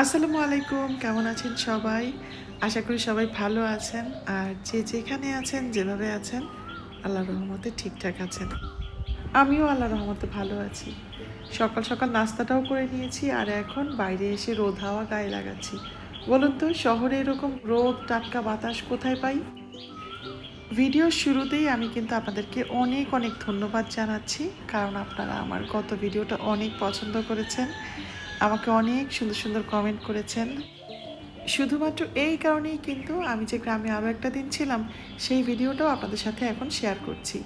আসসালামু আলাইকুম, কেমন আছেন সবাই? আশা করি সবাই ভালো আছেন। আর যে যেখানে আছেন, যেভাবে আছেন, আল্লাহর রহমতে ঠিকঠাক আছেন। আমিও আল্লাহর রহমতে ভালো আছি। সকাল সকাল নাস্তাটাও করে নিয়েছি আর এখন বাইরে এসে রোদ হাওয়া গায়ে লাগাচ্ছি। বলুন তো, শহরে এরকম রোদ, টাটকা বাতাস কোথায় পাই? ভিডিওর শুরুতেই আমি কিন্তু আপনাদেরকে অনেক অনেক ধন্যবাদ জানাচ্ছি, কারণ আপনারা আমার গত ভিডিওটা অনেক পছন্দ করেছেন। আমাকে অনেক সুন্দর সুন্দর কমেন্ট করেছেন। শুধুমাত্র এই কারণেই কিন্তু আমি যে গ্রামে আরও একটা দিন ছিলাম, সেই ভিডিওটাও আপনাদের সাথে এখন শেয়ার করছি।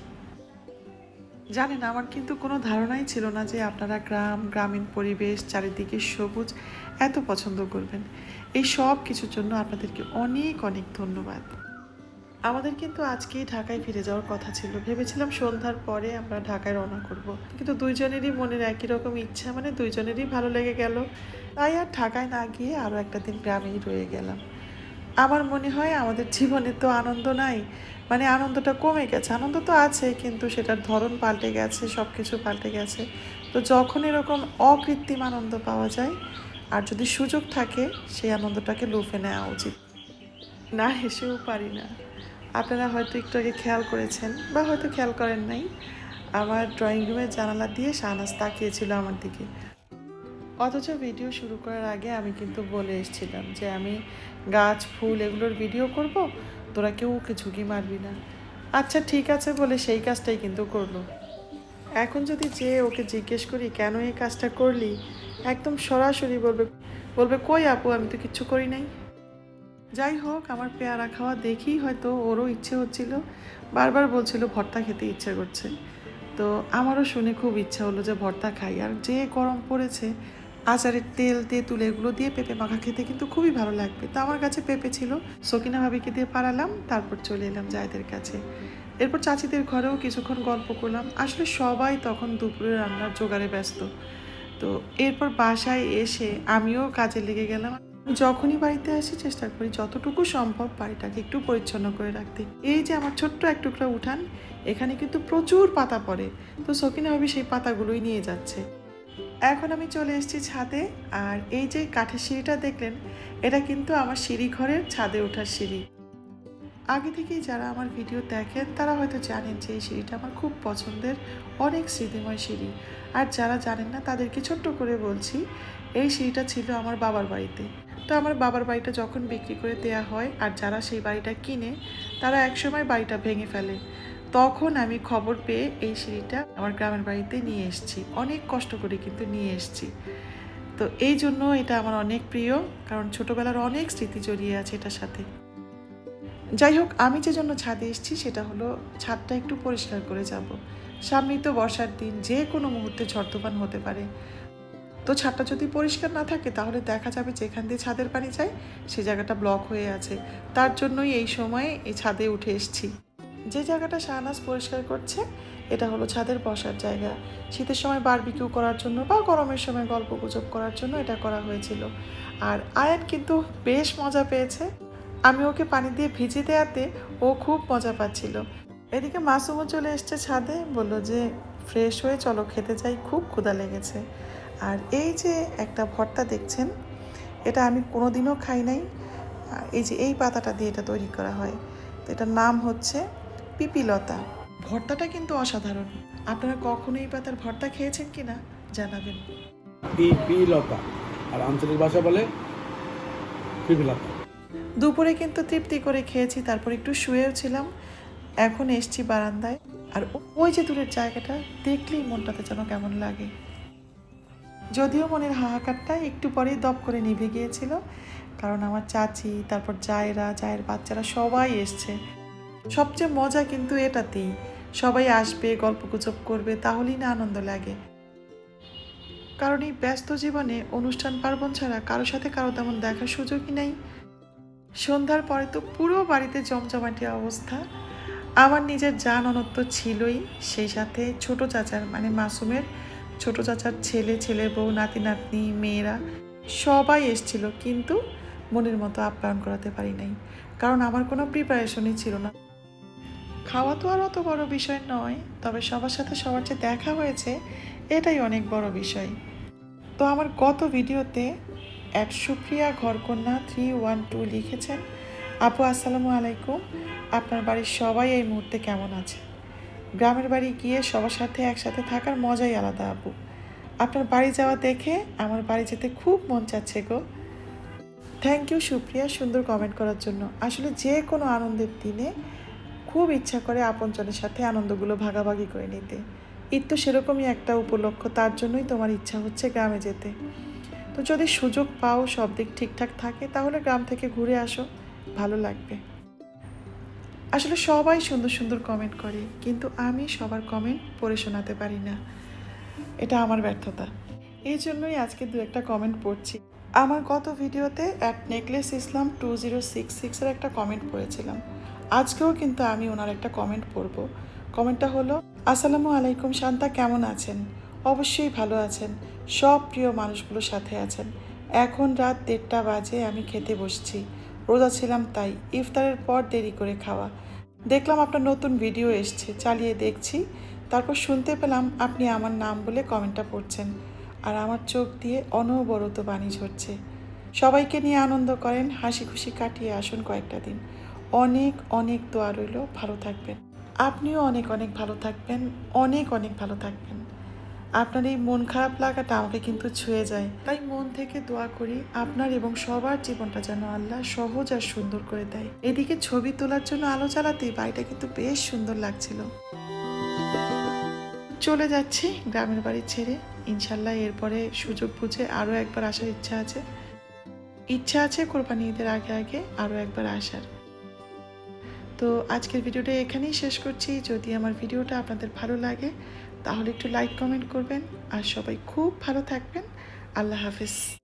জানেন, আমার কিন্তু কোনো ধারণাই ছিল না যে আপনারা গ্রাম, গ্রামীণ পরিবেশ, চারিদিকে সবুজ এত পছন্দ করবেন। এই সব কিছুর জন্য আপনাদেরকে অনেক অনেক ধন্যবাদ। আমাদের কিন্তু আজকেই ঢাকায় ফিরে যাওয়ার কথা ছিল। ভেবেছিলাম সন্ধ্যার পরে আমরা ঢাকায় রওনা করব। কিন্তু দুইজনেরই মনের একই রকম ইচ্ছা মানে দুইজনেরই ভালো লেগে গেল। তাই আর ঢাকায় না গিয়ে আরও একটা দিন গ্রামেই রয়ে গেলাম। আমার মনে হয় আমাদের জীবনে তো আনন্দ নাই। মানে আনন্দটা কমে গেছে। আনন্দ তো আছে, কিন্তু সেটার ধরন পাল্টে গেছে সব কিছু পাল্টে গেছে। তো যখন এরকম অকৃত্রিম আনন্দ পাওয়া যায়, আর যদি সুযোগ থাকে, সেই আনন্দটাকে লুফে নেওয়া উচিত। না হেসেও পারি না। আপনারা হয়তো একটু আগে খেয়াল করেছেন বা হয়তো খেয়াল করেন নাই, আমার ড্রয়িং রুমের জানালা দিয়ে শাহনাজ তাকিয়েছিল আমার দিকে। অথচ ভিডিও শুরু করার আগে আমি কিন্তু বলে এসেছিলাম যে আমি গাছ, ফুল এগুলোর ভিডিও করব, তোরা কেউ ওকে ঝুঁকি মারবি না। আচ্ছা ঠিক আছে বলে সেই কাজটাই কিন্তু করল। এখন যদি যে ওকে জিজ্ঞেস করি, কেন এই কাজটা করলি? একদম সরাসরি বলবে বলবে, কই আপু, আমি তো কিচ্ছু করি নাই। যাই হোক, আমার পেয়ারা খাওয়া দেখেই হয়তো ওরও ইচ্ছে হচ্ছিল। বারবার বলছিল, ভর্তা খেতে ইচ্ছে করছে। তো আমারও শুনে খুব ইচ্ছা হলো যে ভর্তা খাই। আর যে গরম পড়েছে, আচারের তেল, তেঁতুল এগুলো দিয়ে পেঁপে মাখা খেতে কিন্তু খুবই ভালো লাগবে। তো আমার কাছে পেঁপে ছিল। সকিনা ভাবিকে দিয়ে পাড়ালাম, তারপর চলে এলাম জায়দের কাছে। এরপর চাচিদের ঘরেও কিছুক্ষণ গল্প করলাম। আসলে সবাই তখন দুপুরে রান্নার জোগাড়ে ব্যস্ত। তো এরপর বাসায় এসে আমিও কাজে লেগে গেলাম। যখনই বাড়িতে আসি, চেষ্টা করি যতটুকু সম্ভব বাড়িটাকে একটু পরিচ্ছন্ন করে রাখতে। এই যে আমার ছোট্ট এক টুকরা উঠান, এখানে কিন্তু প্রচুর পাতা পড়ে। তো সকিনা ভাবি সেই পাতাগুলোই নিয়ে যাচ্ছে। এখন আমি চলে এসেছি ছাদে, আর এই যে কাঠের সিঁড়িটা দেখলেন, এটা কিন্তু আমার সিঁড়ি ঘরের ছাদে ওঠার সিঁড়ি। আগে থেকেই যারা আমার ভিডিও দেখেন, তারা হয়তো জানেন যে এই সিঁড়িটা আমার খুব পছন্দের, অনেক স্মৃতিময় সিঁড়ি। আর যারা জানেন না, তাদেরকে ছোট্ট করে বলছি, এই সিঁড়িটা ছিল আমার বাবার বাড়িতে। তো আমার বাবার বাড়িটা যখন বিক্রি করে দেয়া হয় আর যারা সেই বাড়িটা কিনে, তারা একসময় বাড়িটা ভেঙে ফেলে। তখন আমি খবর পেয়ে এই সিঁড়িটা আমার গ্রামের বাড়িতে নিয়ে এসেছি। অনেক কষ্ট করে কিন্তু নিয়ে এসেছি। তো এই জন্য এটা আমার অনেক প্রিয়, কারণ ছোটবেলার অনেক স্মৃতি জড়িয়ে আছে এটার সাথে। যাই হোক, আমি যে জন্য ছাদে এসেছি সেটা হলো ছাদটা একটু পরিষ্কার করে যাব। সামনেই তো বর্ষার দিন, যে কোনো মুহূর্তে ঝড় হতে পারে। তো ছাদটা যদি পরিষ্কার না থাকে, তাহলে দেখা যাবে যেখান দিয়ে ছাদের পানি যায়, সে জায়গাটা ব্লক হয়ে আছে। তার জন্যই এই সময়ে এই ছাদে উঠে এসেছি। যে জায়গাটা শাহনাজ পরিষ্কার করছে, এটা হলো ছাদের বসার জায়গা। শীতের সময় বারবিকিউ করার জন্য বা গরমের সময় গল্প গুজব করার জন্য এটা করা হয়েছিল। আর আয়ান কিন্তু বেশ মজা পেয়েছে। আমি ওকে পানি দিয়ে ভিজে দেওয়াতে ও খুব মজা পাচ্ছিল। এদিকে মাসুমও চলে এসছে ছাদে, বলল যে ফ্রেশ হয়ে চলো, খেতে যাই, খুব ক্ষুধা লেগেছে। আর এই যে একটা ভর্তা দেখছেন এটা আমি কোনোদিনও খাই নাই। এই যে এই পাতাটা দিয়ে এটা তৈরি করা হয়। তো এটার নাম হচ্ছে পিপিলতা। ভর্তাটা কিন্তু অসাধারণ। আপনারা কখনো এই পাতার ভর্তা খেয়েছেন কি না জানাবেন। পিপিলতা। আর আঞ্চলিক ভাষা বলে পিপিলতা। দুপুরে কিন্তু তৃপ্তি করে খেয়েছি তারপর একটু শুয়েও ছিলাম। এখন এসছি বারান্দায়। আর ওই যে দূরের জায়গাটা দেখলেই মনটাতে যেন কেমন লাগে। যদিও মনের হাহাকারটা একটু পরেই দপ করে নিভে গিয়েছিল, কারণ আমার চাচি, তারপর জায়েরা, জায়ের বাচ্চারা সবাই এসছে। সবচেয়ে মজা কিন্তু এটাতেই, সবাই আসবে গল্প গুজব করবে, তাহলেই না আনন্দ লাগে। কারণ এই ব্যস্ত জীবনে অনুষ্ঠান পার্বণ ছাড়া কারোর সাথে কারও তেমন দেখার সুযোগই নেই। সন্ধ্যার পরে তো পুরো বাড়িতে জমজমাটি অবস্থা। আমার নিজের জান অনত্ব ছিলই, সেই সাথে ছোট চাচার মানে মাসুমের ছোট চাচার ছেলে ছেলে বউ, নাতি, নাতনি, মেয়েরা সবাই এসছিল, কিন্তু মনের মতো আপ্যায়ন করাতে পারি নাই। কারণ আমার কোনো প্রিপারেশনই ছিল না। খাওয়া তো আর অত বড় বিষয় নয়, তবে সবার সাথে সবার যে দেখা হয়েছে, এটাই অনেক বড় বিষয়। তো আমার গত ভিডিওতে অ্যাট সুপ্রিয়া ঘরকন্যা থ্রি ওয়ান টু লিখেছেন, আপু, আসসালামু আলাইকুম। আপনার বাড়ির সবাই এই মুহূর্তে কেমন আছে? গ্রামের বাড়ি গিয়ে সবার সাথে একসাথে থাকার মজাই আলাদা, আপু। আপনার বাড়ি যাওয়া দেখে আমার বাড়ি যেতে খুব মন চাচ্ছে গো। থ্যাংক ইউ সুপ্রিয়া, সুন্দর কমেন্ট করার জন্য। আসলে যে কোনো আনন্দের দিনে খুব ইচ্ছা করে আপনজনের সাথে আনন্দগুলো ভাগাভাগি করে নিতে। ঈদ তো সেরকমই একটা উপলক্ষ, তার জন্যই তোমার ইচ্ছা হচ্ছে গ্রামে যেতে। তো যদি সুযোগ পাও, সব দিক ঠিকঠাক থাকে, তাহলে গ্রাম থেকে ঘুরে আসো। ভালো লাগবে। আসলে সবাই সুন্দর সুন্দর কমেন্ট করে, কিন্তু আমি সবার কমেন্ট পড়ে শোনাতে পারি না। এটা আমার ব্যর্থতা। এই জন্যই আজকে দু একটা কমেন্ট পড়ছি। আমার গত ভিডিওতে at necklace Islam two zero six সিক্সের একটা কমেন্ট পড়েছিলাম। আজকেও কিন্তু আমি ওনার একটা কমেন্ট পড়ব। কমেন্টটা হলো, আসসালামু আলাইকুম, শান্তা কেমন আছেন? অবশ্যই ভালো আছেন। সব প্রিয় মানুষগুলোর সাথে আছেন। এখন রাত দেড়টা বাজে, আমি খেতে বসছি। রোজা ছিলাম তাই ইফতারের পর দেরি করে খাওয়া। দেখলাম আপনার নতুন ভিডিও এসছে, চালিয়ে দেখছি। তারপর শুনতে পেলাম আপনি আমার নাম বলে কমেন্টটা পড়ছেন আর আমার চোখ দিয়ে অনবরত বাণী ঝরছে। সবাইকে নিয়ে আনন্দ করেন হাসি খুশি কাটিয়ে আসুন কয়েকটা দিন। অনেক অনেক দোয়া রইল, ভালো থাকবেন। আপনিও অনেক অনেক ভালো থাকবেন, অনেক অনেক ভালো থাকবেন। আপনার এই মন খারাপ লাগাটা আমাকে কিন্তু ছুঁয়ে যায়। তাই মন থেকে দোয়া করি আপনার এবং সবার জীবনটা যেন আল্লাহ সহজ আর সুন্দর করে দেয়। এদিকে ছবি তোলার জন্য আলো জ্বালাতে বাড়িটা কিন্তু বেশ সুন্দর লাগছিল। চলে যাচ্ছি গ্রামের বাড়ি ছেড়ে। ইনশাল্লাহ এরপরে সুযোগ বুঝে আরও একবার আসার ইচ্ছা আছে। ইচ্ছা আছে কোরবানি ঈদের আগে আগে আরও একবার আসার। তো আজকের ভিডিওটা এখানেই শেষ করছি। যদি আমার ভিডিওটা আপনাদের ভালো লাগে তাহলে একটু লাইক কমেন্ট করবেন। আর সবাই খুব ভালো থাকবেন। আল্লাহ হাফিজ।